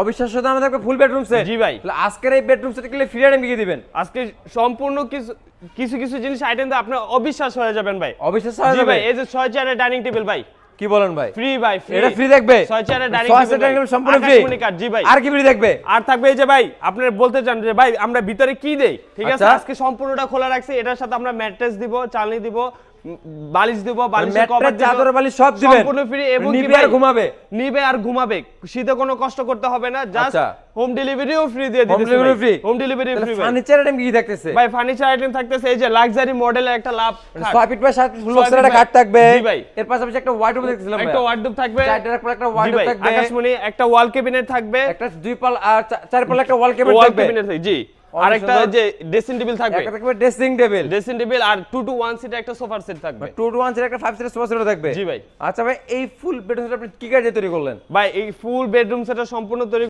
অবিশ্বাস্য দামে থাকবে ফুল বেডরুম সেট জি ভাই। আজকের এই বেডরুম সেট কিনলে ফ্রি আইটেম কি দিবেন? আজকে সম্পূর্ণ কিছু কিছু কিছু জিনিস আইটেম তো আপনি অবিশ্বাস হয়ে যাবেন ভাই। অবিশ্বাস্য জি হয়ে যাবে? ভাই এই যে ছয় চেয়ারের ডাইনিং টেবিল ভাই। কি বলেন ভাই? ফ্রি ভাই free। এটা ফ্রি দেখবে? ছয় চেয়ারের ডাইনিং টেবিল সম্পূর্ণ ফ্রি জি ভাই। আর কি ফ্রি দেখবে? আর থাকবে এই যে ভাই আপনারা বলতে চান যে ভাই আমরা ভিতরে কি দেই? ঠিক আছে? আচ্ছা। আজকে সম্পূর্ণটা খোলা রাখছি। এটার সাথে আমরা ম্যাট্রেস দিব চালনি দিব বালিশ দিব বালিশের কভার চাদর বালিশ সব দিবেন। সম্পূর্ণ ফ্রি এবং নিবে আর ঘুমাবে। নিবে আর ঘুমাবে। শীতে কোনো কষ্ট করতে হবে না জাস্ট। হোম ডেলিভারিও ফ্রি দিয়ে home delivery free home delivery free furniture item কি থাকতেছে ভাই ফার্নিচার আইটেম থাকতেছে এই যে লাক্সারি মডেলের একটা লাভ খাট। ছয় ফিট বাই ফুল বক্সের একটা খাট থাকবে। জি ভাই। এর পাশাপাশি একটা ওয়ার্ডরোব দেখতেছিলাম একটা। ওয়ার্ডরোব থাকবে। চারটার পর একটা ওয়ার্ডরোব থাকবে। আকাশমণি একটা ওয়াল ক্যাবিনেট থাকবে। একটা দুই পাল আর চার পাল একটা ওয়াল ওয়াল থাকবে। জি। অনেক আর একটা সুন্দর। যে ড্রেসিং টেবিল থাকবে। একটা থাকবে ড্রেসিং টেবিল ড্রেসিং টেবিল আর টু টু ওয়ান সিট একটা সোফা সেট থাকবে। টু টু ওয়ান একটা ফাইভ সিট সোফা সেট থাকবে। জি ভাই। আচ্ছা ভাই এই ফুল বেডরুম সেট আপনি কি কাজে তৈরি করলেন? ভাই এই ফুল বেডরুম সেটা সম্পূর্ণ তৈরি